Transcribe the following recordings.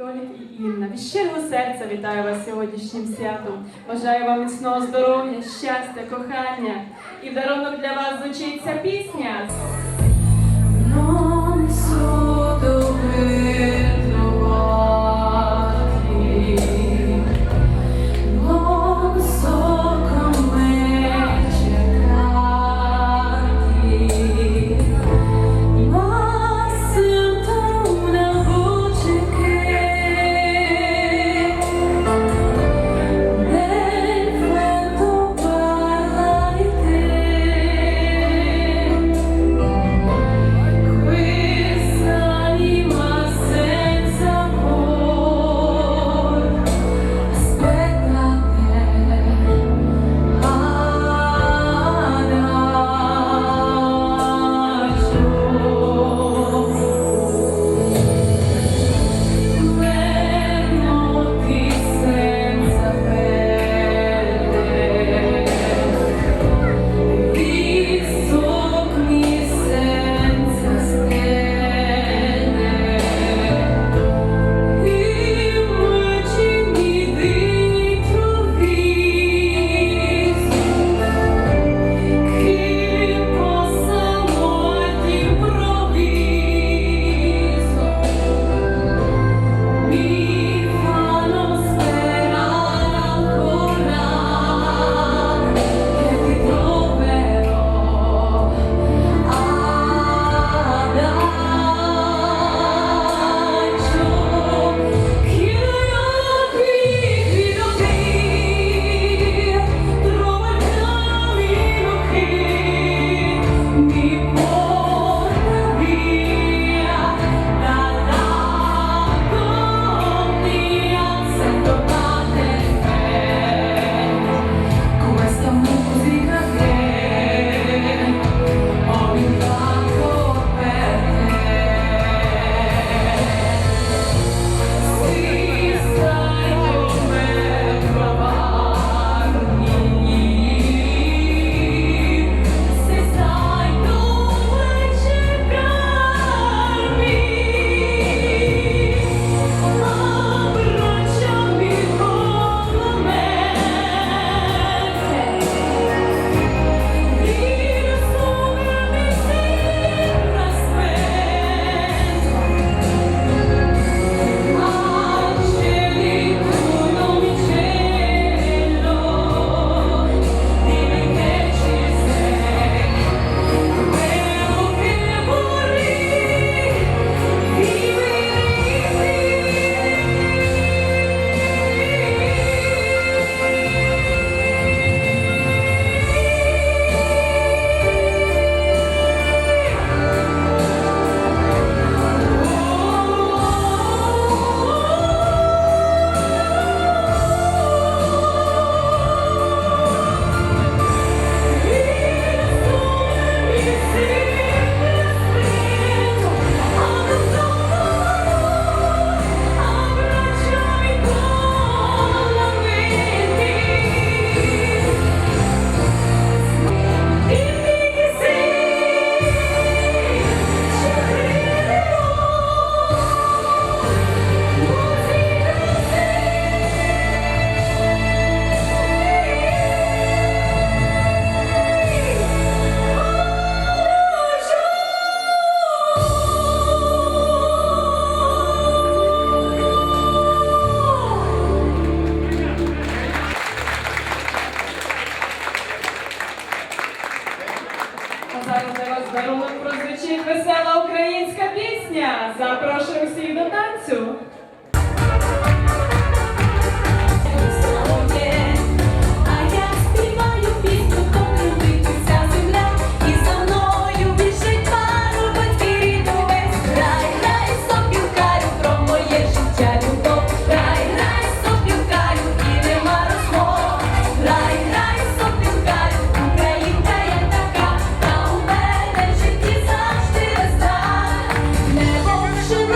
Толік і Інна. Від щирого серця вітаю вас сьогоднішнім святом. Бажаю вам міцного здоров'я, щастя, кохання. І в дарунок для вас звучить ця пісня.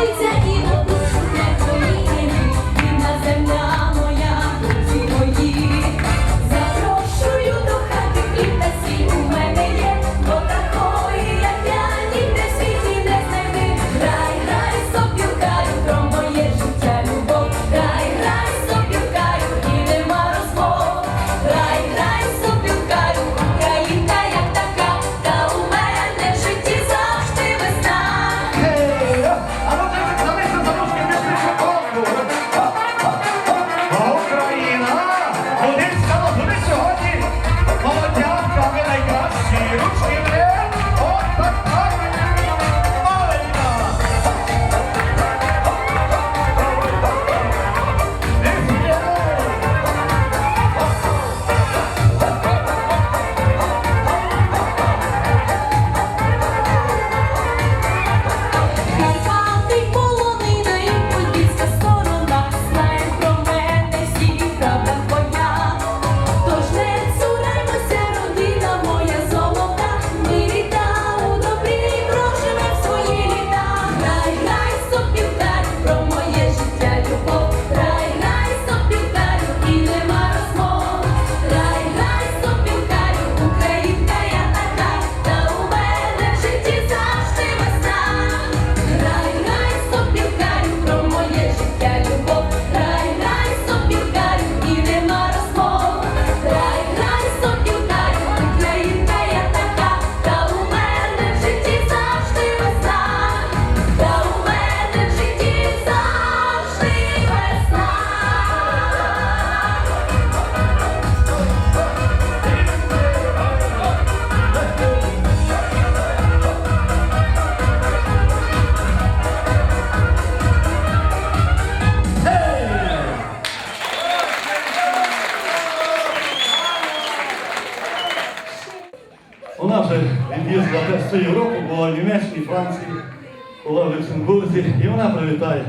Every day. Була в Люксембурзі, і вона привітає.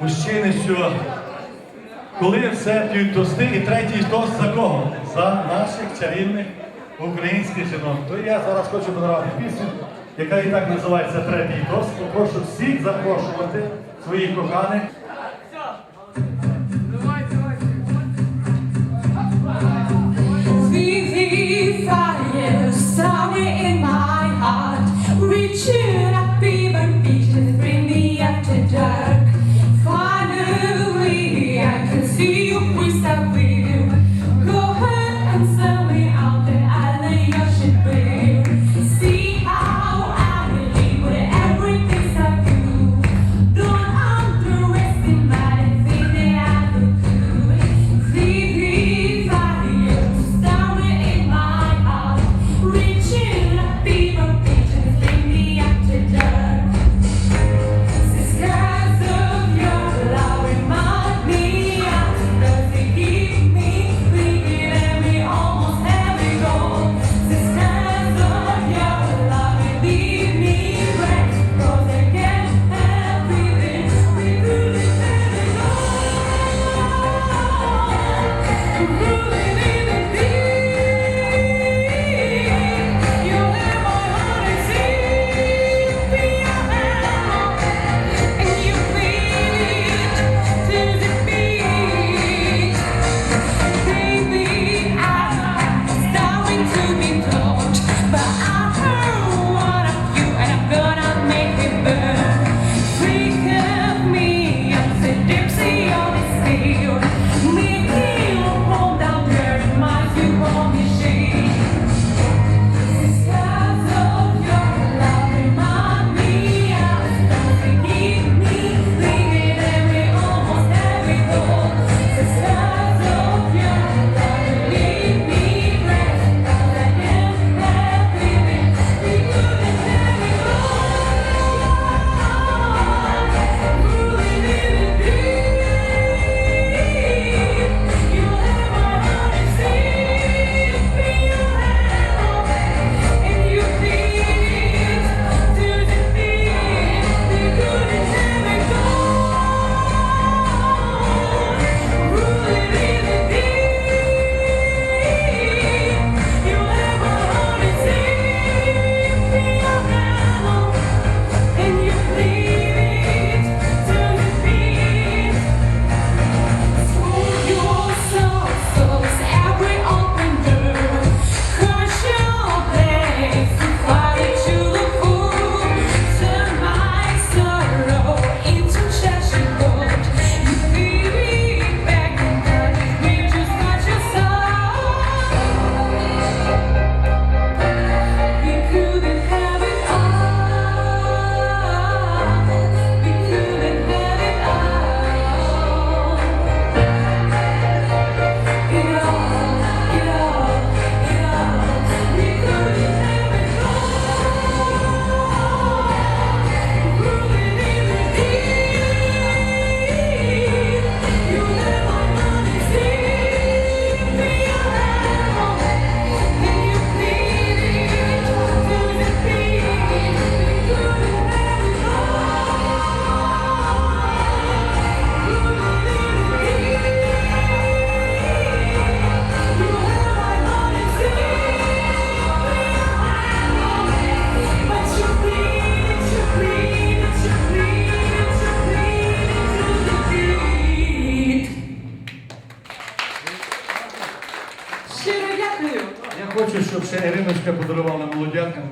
мужчини, що коли все п'ють тости, і третій тост за кого? За наших чарівних українських жінок. То я зараз хочу подарувати пісню, яка і так називається Третій тост. Попрошу всіх запрошувати своїх коханих. Я хочу, щоб ще Іриночка подарувала молодятам.